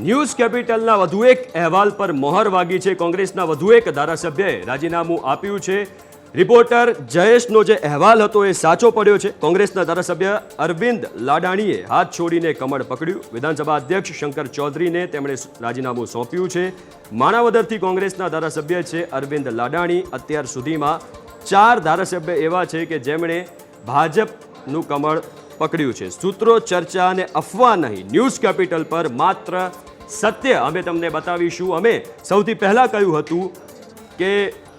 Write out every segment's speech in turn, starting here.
News કેપિટલના વધુ એક અહેવાલ પર મોહર વાગી છે. કોંગ્રેસના વધુ એક ધારાસભ્યએ રાજીનામું આપ્યું છે. રિપોર્ટર જયેશનો જે અહેવાલ હતો એ સાચો પડ્યો છે. કોંગ્રેસના ધારાસભ્ય અરવિંદ લાડાણીએ હાથ છોડીને કમળ પકડ્યું. વિધાનસભા અધ્યક્ષ શંકર ચૌધરીને તેમણે રાજીનામું સોંપ્યું છે. માણાવદરથી કોંગ્રેસના ધારાસભ્ય છે અરવિંદ લાડાણી. અત્યાર સુધીમાં ચાર ધારાસભ્ય એવા છે કે જેમણે ભાજપનું કમળ પકડ્યું છે. સૂત્રો, ચર્ચા અને અફવા નહીં. ન્યૂઝ કેપિટલ પર માત્ર સત્ય અમે તમને બતાવીશું. અમે સૌથી પહેલાં કહ્યું હતું કે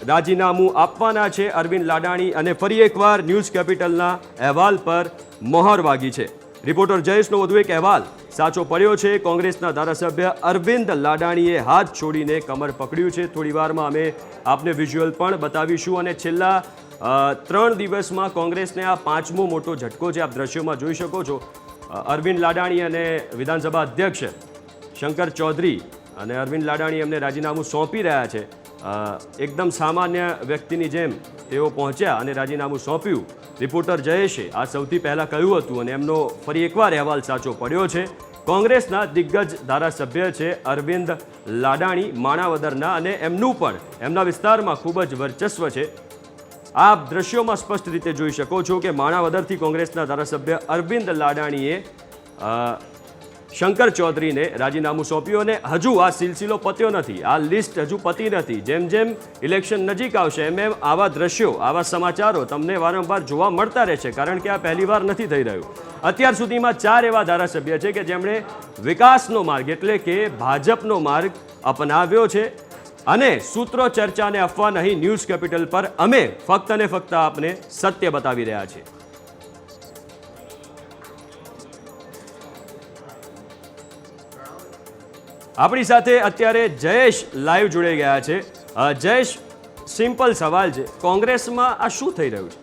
રાજીનામું આપવાના છે અરવિંદ લાડાણી અને ફરી એકવાર ન્યૂઝ કેપિટલના અહેવાલ પર મોહર વાગી છે. રિપોર્ટર જયેશનો વધુ એક અહેવાલ. સાચો પડ્યો છે, કોંગ્રેસના ધારાસભ્ય અરવિંદ લાડાણીએ હાથ છોડીને કમર પકડ્યું છે. થોડી વારમાં અમે આપને વિઝ્યુઅલ પણ બતાવીશું અને છેલ્લા ત્રણ દિવસમાં કોંગ્રેસને આ પાંચમો મોટો ઝટકો છે આપ દ્રશ્યોમાં જોઈ શકો છો અરવિંદ લાડાણી અને વિધાનસભા અધ્યક્ષ શંકર ચૌધરી અને અરવિંદ લાડાણી એમને રાજીનામું સોંપી રહ્યા છે. એકદમ સામાન્ય વ્યક્તિની જેમ તેઓ પહોંચ્યા અને રાજીનામું સોંપ્યું. રિપોર્ટર જયેશે આ સૌથી પહેલાં કહ્યું હતું અને એમનો ફરી એકવાર અહેવાલ સાચો પડ્યો છે. કોંગ્રેસના દિગ્ગજ ધારાસભ્ય છે અરવિંદ લાડાણી, માણાવદરના અને એમનું પણ એમના વિસ્તારમાં ખૂબ જ વર્ચસ્વ છે. આપ દ્રશ્યોમાં સ્પષ્ટ રીતે જોઈ શકો છો કે માણાવદરથી કોંગ્રેસના ધારાસભ્ય અરવિંદ લાડાણીએ શંકર ચૌધરીને રાજીનામું સોંપ્યું અને હજુ આ સિલસિલો પત્યો નથી. આ લિસ્ટ હજુ પતી નથી. જેમ જેમ ઇલેક્શન નજીક આવશે, એમ એમ આવા દ્રશ્યો, આવા સમાચારો તમને વારંવાર જોવા મળતા રહેશે કારણ કે આ પહેલીવાર નથી થઈ રહ્યું. અત્યાર સુધીમાં ચાર એવા ધારાસભ્ય છે કે જેમણે વિકાસનો માર્ગ, એટલે કે ભાજપનો માર્ગ અપનાવ્યો છે. અને સૂત્રો ચર્ચાને અફવા નહીં, ન્યૂઝ કેપિટલ પર અમે ફક્ત અને ફક્ત આપને સત્ય બતાવી રહ્યા છીએ. આપણી સાથે અત્યારે જયેશ લાઈવ જોડાઈ ગયા છે. જયેશ, સિમ્પલ સવાલ છે. કોંગ્રેસમાં આ શું થઈ રહ્યું છે?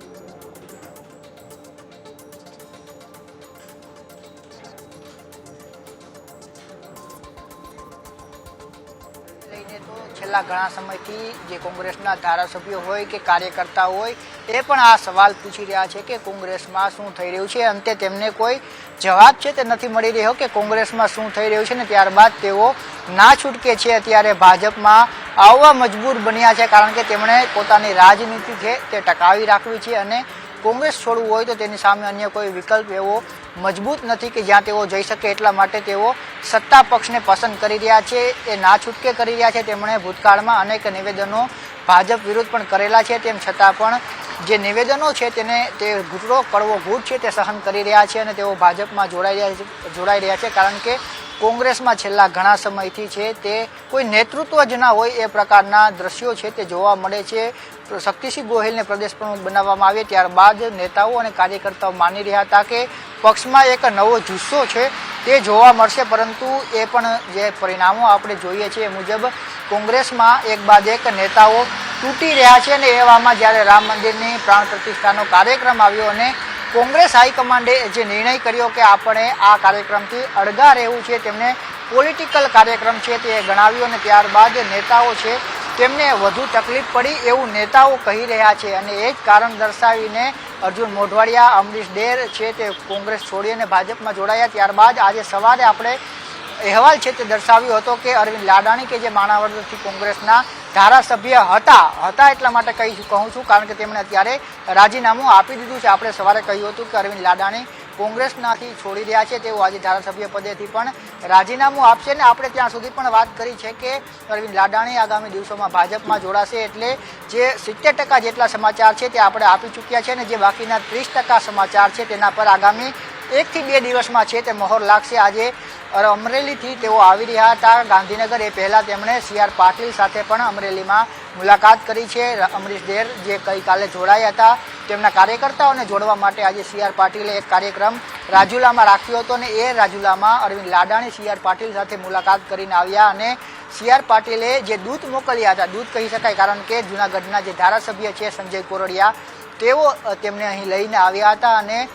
છેલ્લા ઘણા સમયથી જે કોંગ્રેસના ધારાસભ્યો હોય કે કાર્યકર્તા હોય, એ પણ આ સવાલ પૂછી રહ્યા છે કે કોંગ્રેસમાં શું થઈ રહ્યું છે? અંતે તેમને કોઈ જવાબ છે તે નથી મળી રહ્યો કે કોંગ્રેસમાં શું થઈ રહ્યું છે ને ત્યારબાદ તેઓ ના છૂટકે છે અત્યારે ભાજપમાં આવવા મજબૂર બન્યા છે કારણ કે તેમણે પોતાની રાજનીતિ છે તે ટકાવી રાખવી છે અને કોંગ્રેસ છોડવું હોય તો તેની સામે અન્ય કોઈ વિકલ્પ એવો મજબૂત નથી કે જ્યાં તેઓ જઈ શકે એટલા માટે તેઓ સત્તા પક્ષને પસંદ કરી રહ્યા છે, એ ના છૂટકે કરી રહ્યા છે. તેમણે ભૂતકાળમાં અનેક નિવેદનો ભાજપ વિરુદ્ધ પણ કરેલા છે, તેમ છતાં પણ જે નિવેદનો છે તેને તે ઘૂંટડો કડવો ઘૂંટ છે તે સહન કરી રહ્યા છે અને તેઓ ભાજપમાં જોડાઈ રહ્યા છે જોડાઈ રહ્યા છે કારણ કે કોંગ્રેસમાં છેલ્લા ઘણા સમયથી છે તે કોઈ નેતૃત્વ જ ના હોય એ પ્રકારના દ્રશ્યો છે તે જોવા મળે છે. શક્તિસિંહ ગોહિલને પ્રદેશ પ્રમુખ બનાવવામાં આવે ત્યારબાદ નેતાઓ અને કાર્યકર્તાઓ માની રહ્યા હતા કે પક્ષમાં એક નવો જુસ્સો છે તે જોવા મળશે, પરંતુ એ પણ જે પરિણામો આપણે જોઈએ છીએ એ મુજબ કોંગ્રેસમાં એક બાદ એક નેતાઓ તૂટી રહ્યા છે અને એવામાં જ્યારે રામ મંદિરની પ્રાણ પ્રતિષ્ઠાનો કાર્યક્રમ આવ્યો અને કોંગ્રેસ હાઈકમાન્ડે જે નિર્ણય કર્યો કે આપણે આ કાર્યક્રમથી અડગા રહેવું છે, તેમને પોલિટિકલ કાર્યક્રમ છે તે ગણાવ્યું અને ત્યારબાદ નેતાઓ છે તેમને વધુ તકલીફ પડી એવું નેતાઓ કહી રહ્યા છે અને એ જ કારણ દર્શાવીને અર્જુન મોઢવાડિયા, અમરીશ ડેર છે તે કોંગ્રેસ છોડી અને ભાજપમાં જોડાયા. ત્યારબાદ આજે સવારે આપણે અહેવાલ છે તે દર્શાવ્યો હતો કે અરવિંદ લાડાણી કે જે માણાવદરથી કોંગ્રેસના ધારાસભ્ય હતા હતા એટલા માટે કહી કહું છું, કારણ કે તેમણે અત્યારે રાજીનામું આપી દીધું છે. આપણે સવારે કહ્યું હતું કે અરવિંદ લાડાણી કોંગ્રેસનાથી છોડી રહ્યા છે, તેઓ આજે ધારાસભ્ય પદેથી પણ રાજીનામું આપશે ને આપણે ત્યાં સુધી પણ વાત કરી છે કે અરવિંદ લાડાણી આગામી દિવસોમાં ભાજપમાં જોડાશે એટલે જે સિત્તેર ટકા જેટલા સમાચાર છે તે આપણે આપી ચૂક્યા છે અને જે બાકીના ત્રીસ ટકા સમાચાર છે તેના પર આગામી એકથી બે દિવસમાં છે તે મહોર લાગશે. આજે અમરેલીથી તેઓ આવી રહ્યા હતા. ગાંધીનગર એ પહેલાં તેમણે સી આર પાટીલ સાથે પણ અમરેલીમાં મુલાકાત કરી છે. અમરીશ ડેર જે ગઈકાલે જોડાયા હતા, તેમના કાર્યકર્તાઓને જોડવા માટે આજે સી આર પાટીલે એક કાર્યક્રમ રાજુલામાં રાખ્યો હતો અને એ રાજુલામાં અરવિંદ લાડાણી સી આર પાટીલ સાથે મુલાકાત કરીને આવ્યા અને સી આર પાટીલે જે દૂત મોકલ્યા હતા, દૂત કહી શકાય કારણ કે જૂનાગઢના જે ધારાસભ્ય છે સંજય કોરડિયા, તેઓ તેમને અહીં લઈને આવ્યા હતા અને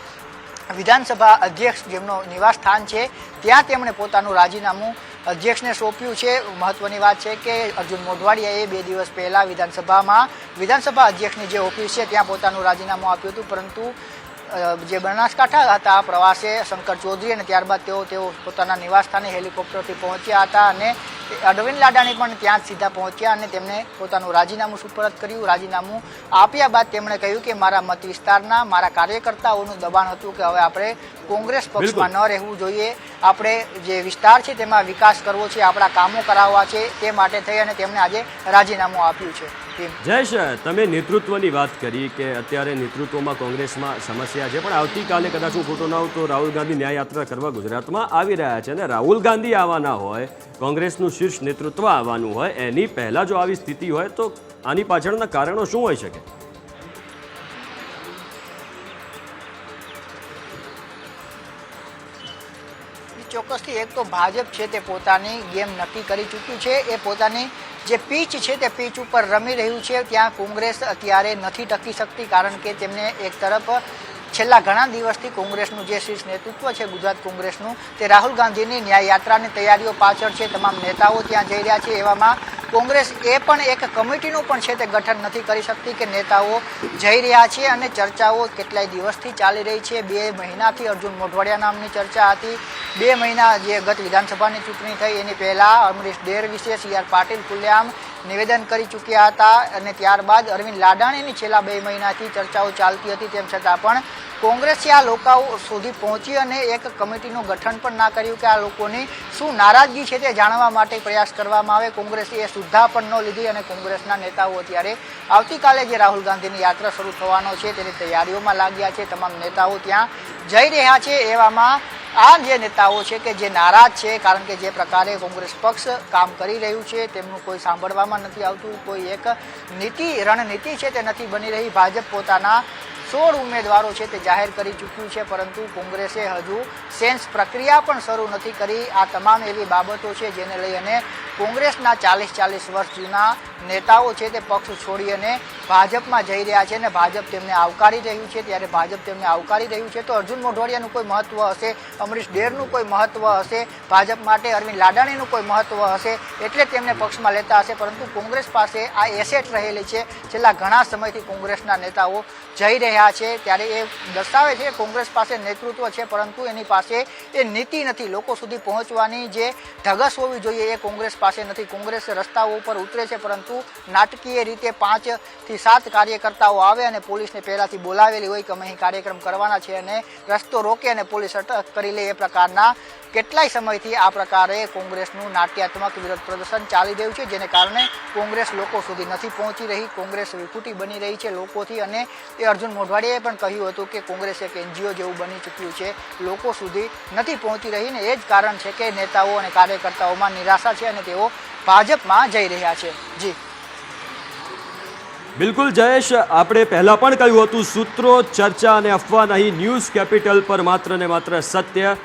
વિધાનસભા અધ્યક્ષ જેમનો નિવાસ સ્થાન છે, ત્યાં તેમણે પોતાનું રાજીનામું અધ્યક્ષને સોંપ્યું છે. મહત્વની વાત છે કે અર્જુન મોઢવાડિયાએ બે દિવસ પહેલાં વિધાનસભામાં વિધાનસભા અધ્યક્ષની જે ઓફિસ છે, ત્યાં પોતાનું રાજીનામું આપ્યું હતું. પરંતુ જે બનાસકાંઠા હતા, પ્રવાસે શંકર ચૌધરી અને ત્યારબાદ તેઓ તેઓ પોતાના નિવાસસ્થાને હેલિકોપ્ટરથી પહોંચ્યા હતા અને અરવિંદ લાડાણી પણ ત્યાં સીધા પહોંચ્યા અને તેમણે પોતાનું રાજીનામું સુપરત કર્યું. રાજીનામું આપ્યા બાદ તેમણે કહ્યું કે મારા મત વિસ્તારના મારા કાર્યકર્તાઓનું દબાણ હતું કે હવે આપણે કોંગ્રેસ પક્ષમાં ન રહેવું જોઈએ. આપણે જે વિસ્તાર છે તેમાં વિકાસ કરવો છે આપણા કામો કરાવવા છે તે માટે થઈ અને તેમણે આજે રાજીનામું આપ્યું છે. ટીમ જયેશ તમે નેતૃત્વની વાત કરી કે અત્યારે નેતૃત્વમાં કોંગ્રેસમાં સમસ્યા છે પણ આવતીકાલે કદાચ હું ખોટો ના હોઉં તો રાહુલ ગાંધી ન્યાયયાત્રા કરવા ગુજરાતમાં આવી રહ્યા છે અને રાહુલ ગાંધી આવવાના હોય કોંગ્રેસનું શીર્ષ નેતૃત્વ આવવાનું હોય એની પહેલાં જો આવી સ્થિતિ હોય તો આની પાછળના કારણો શું હોઈ શકે? ચોક્કસથી એક તો ભાજપ છે તે પોતાની ગેમ નક્કી કરી ચૂક્યું છે એ પોતાની જે પીચ છે તે પીચ ઉપર રમી રહ્યું છે, ત્યાં કોંગ્રેસ અત્યારે નથી ટકી શકતી કારણ કે તેમને એક તરફ છેલ્લા ઘણા દિવસથી કોંગ્રેસનું જે શીર્ષ નેતૃત્વ છે, ગુજરાત કોંગ્રેસનું, તે રાહુલ ગાંધીની ન્યાય યાત્રાની તૈયારીઓ પાછળ છે, તમામ નેતાઓ ત્યાં જઈ રહ્યા છે, એવામાં કોંગ્રેસ એ પણ એક કમિટીનું પણ છે તે ગઠન નથી કરી શકતી કે નેતાઓ જઈ રહ્યા છે અને ચર્ચાઓ કેટલાય દિવસથી ચાલી રહી છે. બે મહિનાથી અર્જુન મોઢવાડિયા નામની ચર્ચા હતી. બે મહિના જે ગત વિધાનસભાની ચૂંટણી થઈ એની પહેલાં અમરીશ ડેર વિશે સી આર પાટીલ ખુલ્લેઆમ નિવેદન કરી ચૂક્યા હતા અને ત્યારબાદ અરવિંદ લાડાણીની છેલ્લા બે મહિનાથી ચર્ચાઓ ચાલતી હતી. તેમ છતાં પણ કોંગ્રેસે આ લોકો સુધી પહોંચી અને એક કમિટીનું ગઠન પણ ના કર્યું કે આ લોકોની શું નારાજગી છે તે જાણવા માટે પ્રયાસ કરવામાં આવે. કોંગ્રેસે એ સુદ્ધા પણ ન લીધી અને કોંગ્રેસના નેતાઓ અત્યારે આવતીકાલે જે રાહુલ ગાંધીની યાત્રા શરૂ થવાનો છે તેની તૈયારીઓમાં લાગ્યા છે. તમામ નેતાઓ ત્યાં જઈ રહ્યા છે એવામાં આ જે નેતાઓ છે કે જે નારાજ છે, કારણ કે જે પ્રકારે કોંગ્રેસ પક્ષ કામ કરી રહ્યું છે તેમનું કોઈ સાંભળવામાં નથી આવતું. કોઈ એક નીતિ, રણનીતિ છે તે નથી બની રહી. ભાજપ પોતાના સોળ ઉમેદવારો છે તે જાહેર કરી ચૂક્યું છે, પરંતુ કોંગ્રેસે હજુ સેન્સ પ્રક્રિયા પણ શરૂ નથી કરી. આ તમામ એવી બાબતો છે જેને લઈ અને કોંગ્રેસના ચાલીસ ચાલીસ વર્ષ જૂના નેતાઓ છે તે પક્ષ છોડી અને ભાજપમાં જઈ રહ્યા છે અને ભાજપ તેમને આવકારી રહ્યું છે. ત્યારે ભાજપ તેમને આવકારી રહ્યું છે તો અર્જુન મોઢવાડિયાનું કોઈ મહત્વ હશે? અમરીશ ડેરનું કોઈ મહત્વ હશે? ભાજપ માટે અરવિંદ લાડાણીનું કોઈ મહત્વ હશે? એટલે તેમને પક્ષમાં લેતા હશે, પરંતુ કોંગ્રેસ પાસે આ એસેટ રહેલી છે. છેલ્લા ઘણા સમયથી કોંગ્રેસના નેતાઓ જઈ રહ્યા છે ત્યારે એ દર્શાવે છે કોંગ્રેસ પાસે નેતૃત્વ છે, પરંતુ એની પાસે એ નીતિ નથી. લોકો સુધી પહોંચવાની જે ઢગસ હોવી જોઈએ એ કોંગ્રેસ પાસે નથી. કોંગ્રેસ રસ્તાઓ ઉપર ઉતરે છે, પરંતુ નાટકીય રીતે પાંચથી સાત કાર્યકર્તાઓ આવે અને પોલીસને પહેલાંથી બોલાવેલી હોય કે અહીં કાર્યક્રમ કરવાના છે અને રસ્તો રોકે અને પોલીસ અટક કરી લે એ પ્રકારના કેટલાય સમયથી આ પ્રકારે કોંગ્રેસનું નાટ્યાત્મક વિરોધ પ્રદર્શન ચાલી રહ્યું છે, જેને કારણે કોંગ્રેસ લોકો સુધી નથી પહોંચી રહી, કોંગ્રેસ વિખૂટી બની રહી છે લોકોથી. અને એ અર્જુન મોઢવાડીએ પણ કહ્યું હતું કે કોંગ્રેસ એક એનજીઓ જેવું બની ચૂક્યું છે. લોકો સુધી નથી પહોંચી રહી ને એ જ કારણ છે કે નેતાઓ અને કાર્યકર્તાઓમાં નિરાશા છે અને તેઓ ભાજપમાં જઈ રહ્યા છે. જી. બિલકુલ જયેશ, આપણે પહેલાં પણ કહ્યું હતું, સૂત્રો, ચર્ચા અને અફવા નહીં, ન્યૂઝ કેપિટલ પર માત્ર ને માત્ર સત્ય.